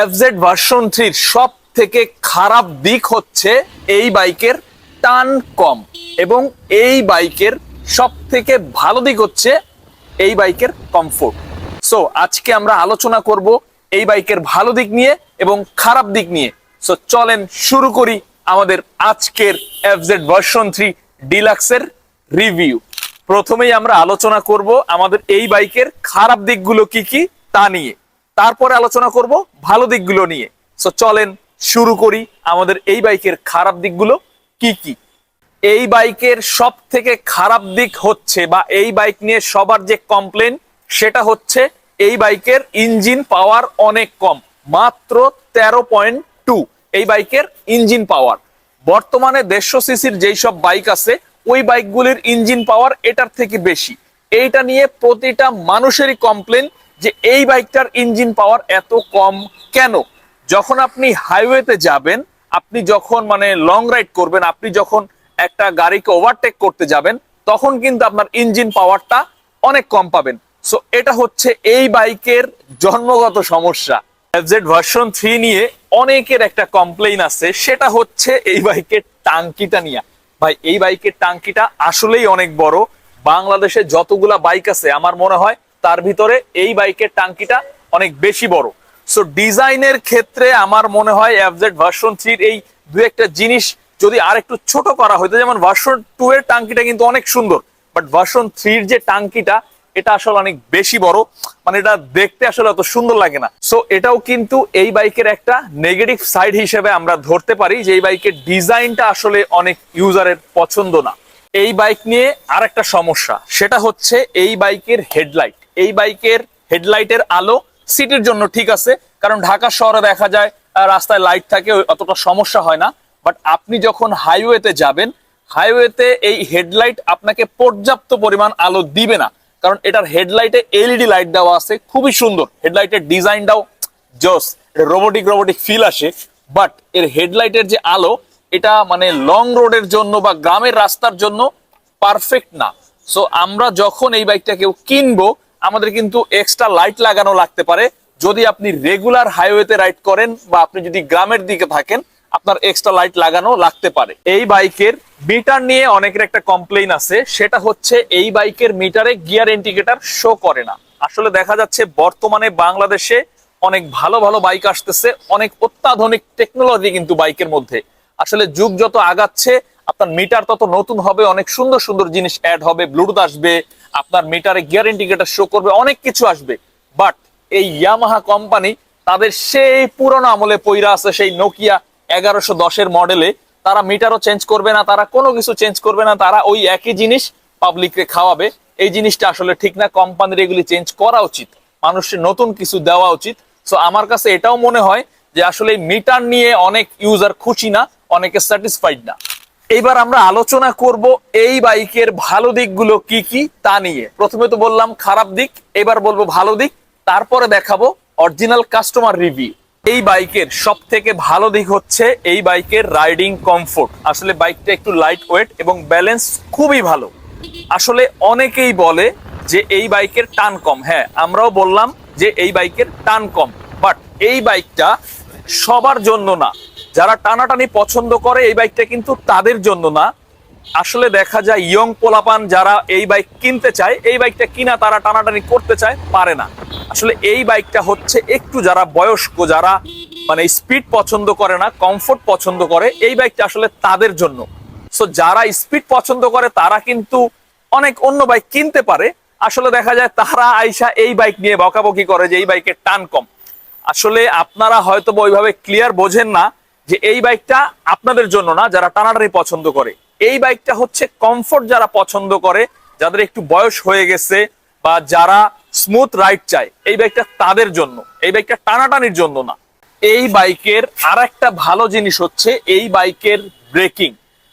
FZ version থ্রির সব থেকে খারাপ দিক হচ্ছে এই বাইকের টান কম এবং এই বাইকের সব থেকে ভালো দিক হচ্ছে এই বাইকের কমফোর্ট সো আজকে আমরা আলোচনা করব এই বাইকের ভালো দিক নিয়ে এবং খারাপ দিক নিয়ে। সো চলেন শুরু করি আমাদের আজকের এফজেড ভার্সন থ্রি ডিলাক্সের রিভিউ প্রথমেই আমরা আলোচনা করব আমাদের এই বাইকের খারাপ দিকগুলো কি কি তা নিয়ে। তারপরে আলোচনা করব ভালো দিকগুলো নিয়ে। সো চলেন শুরু করি আমাদের এই বাইকের খারাপ দিকগুলো কি কি? এই বাইকের সব থেকে খারাপ দিক হচ্ছে বা এই বাইক নিয়ে সবার যে কমপ্লেন সেটা হচ্ছে এই বাইকের ইঞ্জিন পাওয়ার অনেক কম, মাত্র তেরো পয়েন্ট টু এই বাইকের ইঞ্জিন পাওয়ার বর্তমানে দেড়শো সিসির যেই সব বাইক আছে, ওই বাইকগুলির ইঞ্জিন পাওয়ার এটার থেকে বেশি। এইটা নিয়ে প্রতিটা মানুষেরই কমপ্লেন যে এই বাইকটার ইঞ্জিন পাওয়ার এত কম কেন? যখন আপনি হাইওয়েতে যাবেন, আপনি যখন মানে লং রাইড করবেন, আপনি যখন একটা গাড়িকে ওভারটেক করতে যাবেন, তখন কিন্তু আপনার ইঞ্জিন পাওয়ারটা অনেক কম পাবেন। সো এটা হচ্ছে এই বাইকের জন্মগত সমস্যা। এফজেড ভার্সন থ্রি নিয়ে অনেকের একটা কমপ্লেইন আছে, সেটা হচ্ছে এই বাইকের টাঙ্কিটা নিয়ে। ভাই, এই বাইকের টাঙ্কিটা আসলেই অনেক বড়। বাংলাদেশে যতগুলা বাইক আছে, আমার মনে হয় তার ভিতরে এই বাইকের টাঙ্কিটা অনেক বেশি বড়। সো ডিজাইনের ক্ষেত্রে আমার মনে হয় এফজেড ভার্সন থ্রির এই দু একটা জিনিস যদি আর একটু ছোট করা হইতো, যেমন ভার্সন টু এর টাঙ্কিটা কিন্তু অনেক সুন্দর বাট ভার্সন থ্রির যে টাঙ্কিটা, এটা আসলে অনেক বেশি বড়। মানে এটা দেখতে আসলে অত সুন্দর লাগে না। সো এটাও কিন্তু এই বাইকের একটা নেগেটিভ সাইড হিসেবে আমরা ধরতে পারি যে এই বাইকের ডিজাইনটা আসলে অনেক ইউজারের পছন্দ না। এই বাইক নিয়ে আর একটা সমস্যা, সেটা হচ্ছে এই বাইকের হেডলাইট। এই বাইকের হেডলাইটের আলো সিটির জন্য ঠিক আছে, কারণ ঢাকা শহরে দেখা যায় রাস্তায় লাইট থাকে অতটা সমস্যা হয় না। বাট আপনি যখন হাইওয়েতে যাবেন হাইওয়েতে এই হেডলাইট আপনাকে পর্যাপ্ত পরিমাণ আলো দিবে না। কারণ এটার হেডলাইটে এলইডি লাইট দেওয়া আছে, খুবই সুন্দর। হেডলাইটের ডিজাইনটাও জোস রোবোটিক রোবোটিক ফিল আসে। বাট এর হেডলাইটের যে আলো, এটা মানে লং রোডের জন্য বা গ্রামের রাস্তার জন্য পারফেক্ট না। সো আমরা যখন এই বাইকটা কেউ কিনবো আমাদের কিন্তু এক্সট্রা লাইট লাগানো লাগতে পারে। যদি আপনি রেগুলার হাইওয়েতে রাইড করেন বা আপনি যদি গ্রামের দিকে থাকেন, আপনার এক্সট্রা লাইট লাগানো লাগতে পারে। এই বাইকের মিটার নিয়ে অনেকের একটা কমপ্লেইন আছে। সেটা হচ্ছে এই বাইকের মিটারে গিয়ার ইন্ডিকেটর শো করে না। আসলে দেখা যাচ্ছে বর্তমানে বাংলাদেশে অনেক ভালো ভালো বাইক আসতেছে, অনেক অত্যাধুনিক টেকনোলজি কিন্তু বাইকের মধ্যে। আসলে যুগ যত আগাচ্ছে আপনার মিটার তত নতুন হবে, অনেক সুন্দর সুন্দর জিনিস অ্যাড হবে ব্লুটুথ আসবে, আপনার মিটারে গিয়ার ইন্ডিকেটর শো করবে, অনেক কিছু আসবে। বাট এই ইয়ামাহা কোম্পানি তাদের সেই পুরনো আমলে পইরা আছে, সেই নোকিয়া এগারোশো দশের মডেলে তারা মিটারও চেঞ্জ করবে না, তারা কোনো কিছু চেঞ্জ করবে না, তারা ওই একই জিনিস পাবলিককে খাওয়াবে। এই জিনিসটা আসলে ঠিক না কোম্পানির এগুলি চেঞ্জ করা উচিত মানুষের নতুন কিছু দেওয়া উচিত। সো আমার কাছে এটাও মনে হয় যে আসলে মিটার নিয়ে অনেক ইউজার খুশি না, অনেকে স্যাটিসফাইড না। এইবার আমরা আলোচনা করব এই বাইকের ভালো দিকগুলো কি কি তা নিয়ে। প্রথমে তো বললাম খারাপ দিক, এবার বলব ভালো দিক, তারপরে দেখাবো অরিজিনাল কাস্টমার রিভিউ এই বাইকের সব থেকে ভালো দিক হচ্ছে এই বাইকের রাইডিং কমফোর্ট আসলে বাইকটা একটু লাইট ওয়েট এবং ব্যালেন্স খুবই ভালো। আসলে অনেকেই বলে যে এই বাইকের টান কম। হ্যাঁ আমরাও বললাম যে এই বাইকের টান কম। বাট এই বাইকটা সবার জন্য না। যারা টানাটানি পছন্দ করে এই বাইকটা কিন্তু তাদের জন্য না। আসলে দেখা যায় ইয়ং পোলাপান যারা এই বাইক কিনতে চায়, এই বাইকটা কিনা তারা টানাটানি করতে চায়, পারে না। আসলে এই বাইকটা হচ্ছে একটু যারা বয়স্ক, যারা মানে স্পিড পছন্দ করে না, কমফোর্ট পছন্দ করে, এই বাইকটা আসলে তাদের জন্য। সো যারা স্পিড পছন্দ করে, তারা কিন্তু অনেক অন্য বাইক কিনতে পারে। আসলে দেখা যায় তারা আইসা এই বাইক নিয়ে বকাবকি করে যে এই বাইকের টান কম। আসলে আপনারা হয়তো ওইভাবে ক্লিয়ার বোঝেন না যে এই বাইকটা আপনাদের জন্য না, যারা টানাটানি পছন্দ করে। এই বাইকটা হচ্ছে কমফোর্ট যারা পছন্দ করে, যাদের একটু বয়স হয়ে গেছে বা যারা স্মুথ রাইড চায়, এই বাইকটা তাদের জন্য, এই বাইকটা টানাটানির জন্য না। এই বাইকের আর একটা ভালো জিনিস হচ্ছে এই বাইকের ব্রেকিং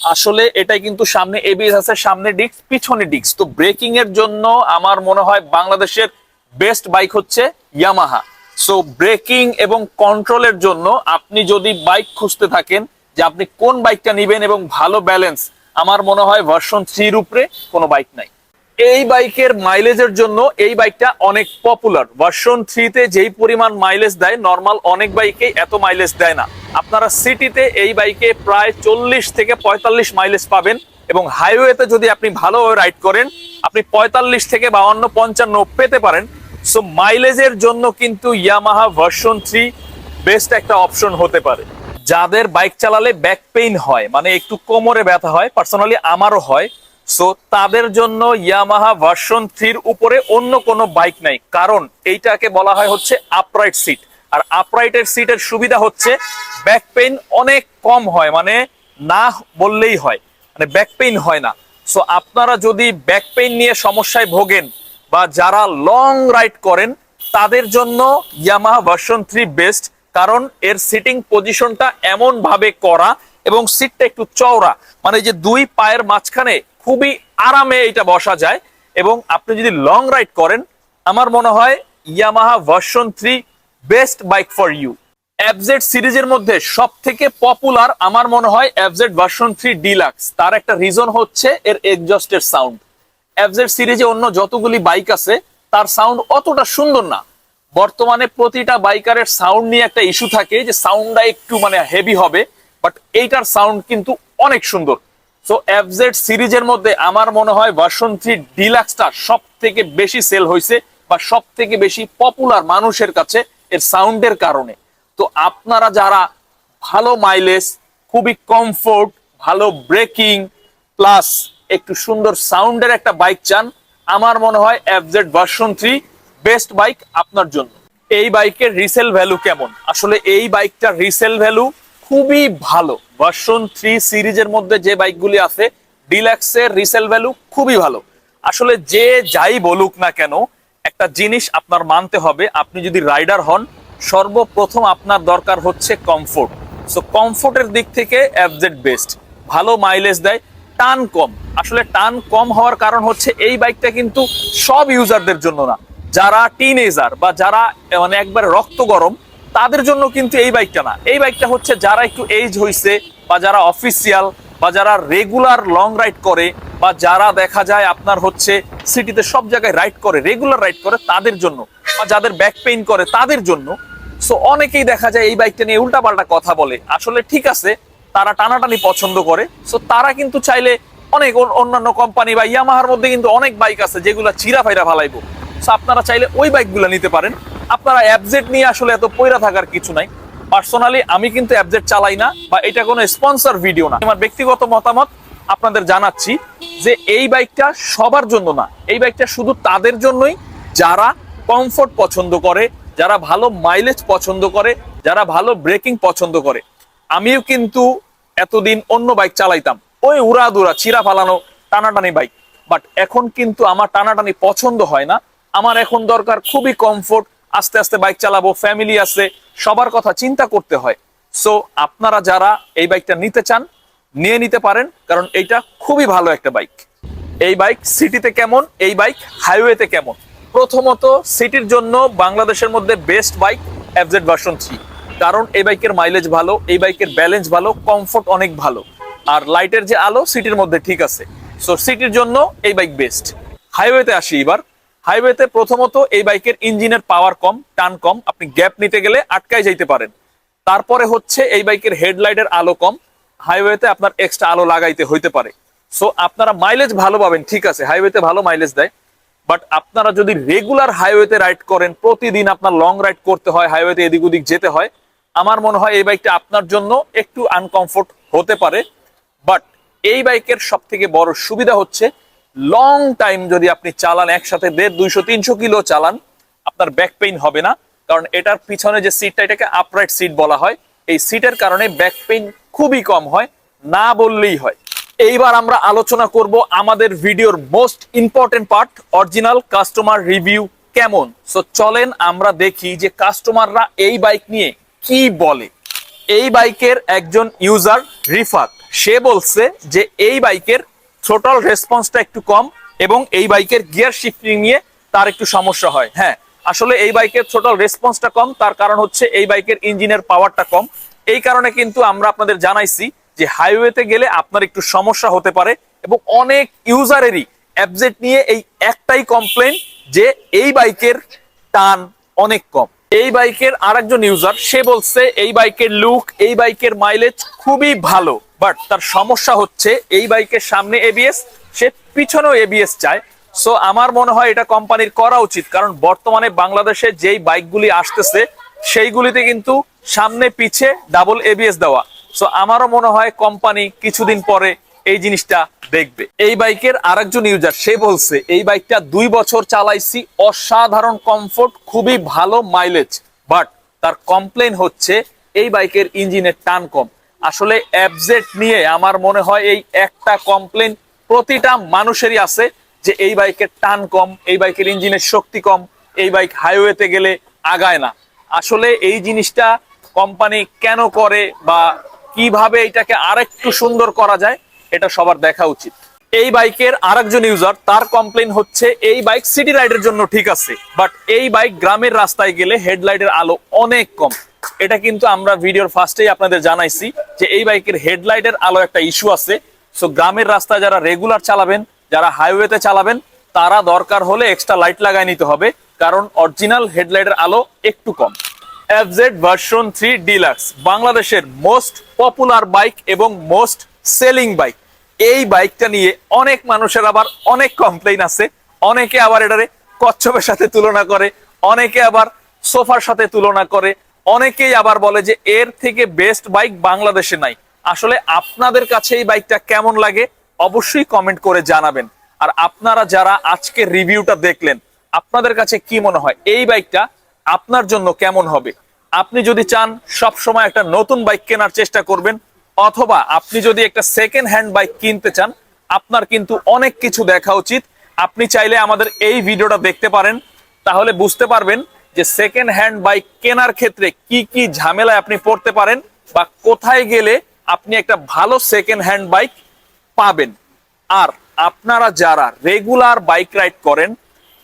আসলে এটাই কিন্তু সামনে এবিএস আছে, সামনে ডিস্ক পিছনে ডিস্ক তো ব্রেকিং এর জন্য আমার মনে হয় বাংলাদেশের বেস্ট বাইক হচ্ছে ইয়ামাহা সো ব্রেকিং এবং কন্ট্রোলের জন্য আপনি যদি বাইক খুঁজতে থাকেন যে আপনি কোন বাইকটা নিবেন এবং ভালো ব্যালেন্স আমার মনে হয় ভার্সন থ্রির উপরে কোনো বাইক নাই। এই বাইকের মাইলেজের জন্য এই বাইকটা অনেক পপুলার ভার্সন থ্রিতে যেই পরিমাণ মাইলেজ দেয় নর্মাল অনেক বাইকে এত মাইলেজ দেয় না। আপনারা সিটিতে এই বাইকে প্রায় চল্লিশ থেকে পঁয়তাল্লিশ মাইলেজ পাবেন এবং হাইওয়েতে যদি আপনি ভালোভাবে রাইড করেন, আপনি পঁয়তাল্লিশ থেকে বাউন্ন, পঞ্চান্ন পেতে পারেন। সো মাইলেজের জন্য কিন্তু ইয়ামাহা ভার্সন থ্রি বেস্ট একটা অপশন হতে পারে। যাদের বাইক চালালে ব্যাক পেইন হয় মানে একটু কোমরে ব্যথা হয় পার্সোনালি আমারও হয়। সো তাদের জন্য ইয়ামাহা ভার্সন থ্রির উপরে অন্য কোনো বাইক নাই। কারণ এইটাকে বলা হয় হচ্ছে আপরাইট সিট আর আপরাইটের সিটের সুবিধা হচ্ছে ব্যাক পেইন অনেক কম হয় মানে না বললেই হয় মানে ব্যাক পেইন হয় না। সো আপনারা যদি ব্যাক পেইন নিয়ে সমস্যায় ভোগেন বা যারা লং রাইড করেন, তাদের জন্য ইয়ামাহা ভার্সন থ্রি বেস্ট কারণ এর সিটিং পজিশনটা এমন ভাবে করা এবং সিটটা একটু চওড়া। মানে যে দুই পায়ের মাঝখানে খুবই আরামে এটা বসা যায় এবং আপনি যদি লং রাইড করেন, আমার মনে হয় Yamaha version three best bike for you FZ সিরিজের মধ্যে সব থেকে পপুলার আমার মনে হয় এফজেড ভার্সন থ্রি ডিলাক্স তার একটা রিজন হচ্ছে এর এক্সজস্টের সাউন্ড এফজেড সিরিজে অন্য যতগুলি বাইক আছে, তার সাউন্ড অতটা সুন্দর না। বর্তমানে প্রতিটা বাইকারের সাউন্ড নিয়ে একটা ইস্যু থাকে যে সাউন্ডটা একটু মানে হেভি হবে বাট এইটার সাউন্ড কিন্তু অনেক সুন্দর। সো এফজেড সিরিজের মধ্যে আমার মনে হয় ভার্সন থ্রি ডিলাক্সটা সব থেকে বেশি সেল হয়েছে বা সব থেকে বেশি পপুলার মানুষের কাছে এর সাউন্ডের কারণে। তো আপনারা যারা ভালো মাইলেজ খুবই কমফোর্ট ভালো ব্রেকিং প্লাস একটু সুন্দর সাউন্ডের একটা বাইক চান। আমার মনে হয় FZ version three best bike আপনার জন্য। এই বাইকের রিসেল ভ্যালু কেমন? আসলে এই বাইকটার রিসেল ভ্যালু খুবই ভালো। ভার্সন থ্রি সিরিজের মধ্যে যে বাইকগুলি আছে ডিলাক্সের রিসেল ভ্যালু খুবই ভালো। আসলে যে যাই বলুক না কেন, একটা জিনিস আপনার মানতে হবে, আপনি যদি রাইডার হন, সর্বপ্রথম আপনার দরকার হচ্ছে কমফোর্ট সো কমফোর্টের দিক থেকে এফজেড বেস্ট ভালো মাইলেজ দেয় টান কম। আসলে টান কম হওয়ার কারণ হচ্ছে এই বাইকটা কিন্তু সব ইউজারদের জন্য না। যারা টিনেজার বা যারা মানে একবার রক্ত গরম, তাদের জন্য কিন্তু এই বাইকটা না। এই বাইকটা হচ্ছে যারা একটু এজ হয়েছে বা যারা অফিসিয়াল বা যারা রেগুলার লং রাইড করে বা যারা দেখা যায় আপনার হচ্ছে সিটিতে সব জায়গায় রাইড করে রেগুলার রাইড করে তাদের জন্য বা যাদের ব্যাক পেইন করে তাদের জন্য। সো অনেকেই দেখা যায় এই বাইকটা নিয়ে উল্টাপাল্টা কথা বলে। আসলে ঠিক আছে তারা টানাটানি পছন্দ করে। সো তারা কিন্তু চাইলে অনেক অন- অন্যান্য কোম্পানি বা ইয়ামাহার মধ্যে কিন্তু অনেক বাইক আছে যেগুলো চিরা ফাইরা ফালাইবো। সো আপনারা চাইলে ওই বাইকগুলো নিতে পারেন। আপনারা অ্যাবজেট নিয়ে আসলে এত পয়রা থাকার কিছু নাই। পার্সোনালি আমি কিন্তু অ্যাবজেট চালাই না বা এটা কোনো স্পন্সর ভিডিও না। আমার ব্যক্তিগত মতামত আপনাদের জানাচ্ছি যে এই বাইকটা সবার জন্য না। এই বাইকটা শুধু তাদের জন্যই। যারা কমফোর্ট পছন্দ করে, যারা ভালো মাইলেজ পছন্দ করে, যারা ভালো ব্রেকিং পছন্দ করে আমিও কিন্তু এতদিন অন্য বাইক চালাইতাম। ওই উড়া দুরা চিরা ফালানো, টানাটানি বাইক বাট এখন কিন্তু আমার টানাটানি পছন্দ হয় না। আমার এখন দরকার খুবই কমফোর্ট আস্তে আস্তে বাইক চালাবো ফ্যামিলি আছে, সবার কথা চিন্তা করতে হয়। সো আপনারা যারা এই বাইকটা নিতে চান, নিয়ে নিতে পারেন, কারণ এইটা খুবই ভালো একটা বাইক এই বাইক সিটিতে কেমন? এই বাইক হাইওয়েতে কেমন? প্রথমত সিটির জন্য বাংলাদেশের মধ্যে best bike FZ version three কারণ এই বাইকের মাইলেজ ভালো, এই বাইকের ব্যালেন্স ভালো কমফোর্ট অনেক ভালো। আর লাইটের যে আলো, সিটির মধ্যে ঠিক আছে। সো সিটির জন্য এই বাইক বেস্ট হাইওয়েতে আসি এবার। হাইওয়েতে প্রথমত এই বাইকের ইঞ্জিনের পাওয়ার কম, টান কম। আপনি গ্যাপ নিতে গেলে আটকায় যাইতে পারেন। তারপরে হচ্ছে এই বাইকের হেডলাইটের আলো কম। হাইওয়েতে আপনার এক্সট্রা আলো লাগাইতে হইতে পারে। সো আপনারা মাইলেজ ভালো পাবেন, ঠিক আছে। হাইওয়েতে ভালো মাইলেজ দেয়। বাট আপনারা যদি রেগুলার হাইওয়েতে রাইড করেন, প্রতিদিন আপনার লং রাইড করতে হয় হাইওয়েতে এদিক ওদিক যেতে হয় আমার মনে হয় এই বাইকটা আপনার জন্য একটু আনকমফোর্ট হতে পারে বাট এই বাইকের সব থেকে বড় সুবিধা হচ্ছে লং টাইম যদি আপনি চালান একসাথে দেড়, দুইশো, তিনশো কিলো চালান, আপনার ব্যাক পেইন হবে না। কারণ এটার পিছনে যে সিটটা এটাকে আপরাইট সিট বলা হয়, এই সিটের কারণে ব্যাক পেইন খুবই কম হয়, না বললেই হয়। এইবার আমরা আলোচনা করব আমাদের ভিডিওর most important part original customer review কেমন? সো চলেন আমরা দেখি যে কাস্টমাররা এই বাইক নিয়ে কি বলে? এই বাইকের একজন ইউজার রিফাত, সে বলছে যে এই বাইকের থ্রোটল রেসপন্সটা একটু কম এবং এই বাইকের গিয়ার শিফটিং নিয়ে তার একটু সমস্যা হয়। হ্যাঁ আসলে এই বাইকের থ্রোটল রেসপন্সটা কম, তার কারণ হচ্ছে এই বাইকের ইঞ্জিনের পাওয়ারটা কম। এই কারণে কিন্তু আমরা আপনাদের জানাইছি যে হাইওয়েতে গেলে আপনার একটু সমস্যা হতে পারে এবং অনেক ইউজারেরই অ্যাবজেট নিয়ে এই একটাই কমপ্লেন যে এই বাইকের টান অনেক কম। এই বাইকের আরেকজন ইউজার সে বলছে, এই বাইকের লুক এই বাইকের মাইলেজ খুবই ভালো বাট তার সমস্যা হচ্ছে এই বাইকের সামনে এবিএস সে পিছনেও এবিএস চায়। সো আমার মনে হয় এটা কোম্পানির করা উচিত, কারণ বর্তমানে বাংলাদেশে যেই বাইকগুলি আসতেছে, সেইগুলিতে কিন্তু সামনে পিছে ডাবল এবিএস দেওয়া। সো আমারও মনে হয় কোম্পানি কিছুদিন পরে এই জিনিসটা দেখবে। এই বাইকের আরেকজন ইউজার সে বলছে, এই বাইকটা দুই বছর চালাইছি, অসাধারণ কমফোর্ট খুবই ভালো মাইলেজ বাট তার কমপ্লেন হচ্ছে, এই বাইকের ইঞ্জিনের টান কম। আসলে অ্যাবজেট নিয়ে আমার মনে হয় এই একটা কমপ্লেন প্রতিটা মানুষেরই আছে, যে এই বাইকের টান কম, এই বাইকের ইঞ্জিনের শক্তি কম, এই বাইক হাইওয়েতে গেলে আগায় না। আসলে এই জিনিসটা কোম্পানি কেন করে বা কীভাবে এটাকে আরেকটু সুন্দর করা যায় এটা সবার দেখা উচিত। এই বাইকের আরেকজন ইউজার তার কমপ্লেন হচ্ছে, এই বাইক সিটি রাইডের জন্য ঠিক আছে বাট এই বাইক গ্রামের রাস্তায় গেলে হেডলাইটের আলো অনেক কম। এটা কিন্তু আমরা ভিডিওর ফার্স্টেই আপনাদের জানাইছি যে এই বাইকের হেডলাইটের আলো একটা ইস্যু আছে। সো গ্রামের রাস্তায় যারা রেগুলার চালাবেন, যারা হাইওয়েতে চালাবেন, তারা দরকার হলে এক্সট্রা লাইট লাগাই নিতে হবে, কারণ অরিজিনাল হেডলাইটের আলো একটু কম। এফজেড ভার্সন থ্রি ডিলাক্স বাংলাদেশের মোস্ট পপুলার বাইক এবং মোস্ট সেলিং বাইক এই বাইকটা নিয়ে অনেক মানুষের আবার অনেক কমপ্লেইন আছে। অনেকে আবার এটারে কচ্ছপের সাথে তুলনা করে, অনেকে আবার সোফার সাথে তুলনা করে, অনেকেই আবার বলে যে এর থেকে বেস্ট বাইক বাংলাদেশে নাই। আসলে আপনাদের কাছে এই বাইকটা কেমন লাগে অবশ্যই কমেন্ট করে জানাবেন। আর আপনারা যারা আজকের রিভিউটা দেখলেন, আপনাদের কাছে কি মনে হয়? এই বাইকটা আপনার জন্য কেমন হবে? আপনি যদি চান সব সময় একটা নতুন বাইক কেনার চেষ্টা করবেন। অথবা আপনি যদি একটা সেকেন্ড হ্যান্ড বাইক কিনতে চান, আপনার কিন্তু অনেক কিছু দেখা উচিত। আপনি চাইলে আমাদের এই ভিডিওটা দেখতে পারেন। তাহলে বুঝতে পারবেন যে সেকেন্ড হ্যান্ড বাইক কেনার ক্ষেত্রে কি কি ঝামেলায় আপনি পড়তে পারেন বা কোথায় গেলে আপনি একটা ভালো সেকেন্ড হ্যান্ড বাইক পাবেন। আর আপনারা যারা রেগুলার বাইক রাইড করেন,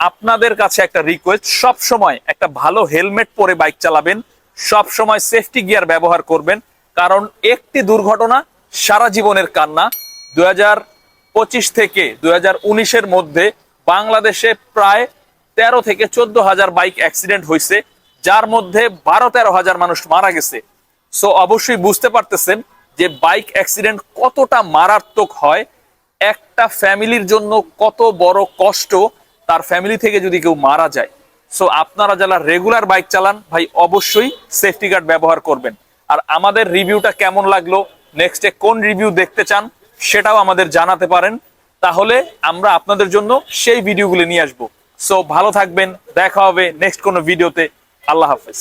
আপনাদের কাছে একটা রিকোয়েস্ট সব সময় একটা ভালো হেলমেট পরে বাইক চালাবেন সব সময় সেফটি গিয়ার ব্যবহার করবেন। কারণ একটি দুর্ঘটনা সারা জীবনের কান্না। দুই পঁচিশ থেকে দুই উনিশের মধ্যে বাংলাদেশে প্রায় তেরো থেকে চোদ্দ হাজার বাইক অ্যাক্সিডেন্ট হয়েছে, যার মধ্যে বারো তেরো হাজার মানুষ মারা গেছে। সো, অবশ্যই বুঝতে পারতেছেন যে বাইক অ্যাক্সিডেন্ট কতটা মারাত্মক হয়। একটা ফ্যামিলির জন্য কত বড় কষ্ট তার ফ্যামিলি থেকে যদি কেউ মারা যায়। সো, আপনারা যারা রেগুলার বাইক চালান, ভাই, অবশ্যই সেফটি গার্ড ব্যবহার করবেন। আর আমাদের রিভিউটা কেমন লাগল নেক্সটে কোন রিভিউ দেখতে চান সেটাও আমাদের জানাতে পারেন। তাহলে আমরা আপনাদের জন্য সেই ভিডিওগুলো নিয়ে আসব। সো ভালো থাকবেন, দেখা হবে নেক্সট কোনো ভিডিওতে আল্লাহ হাফেজ।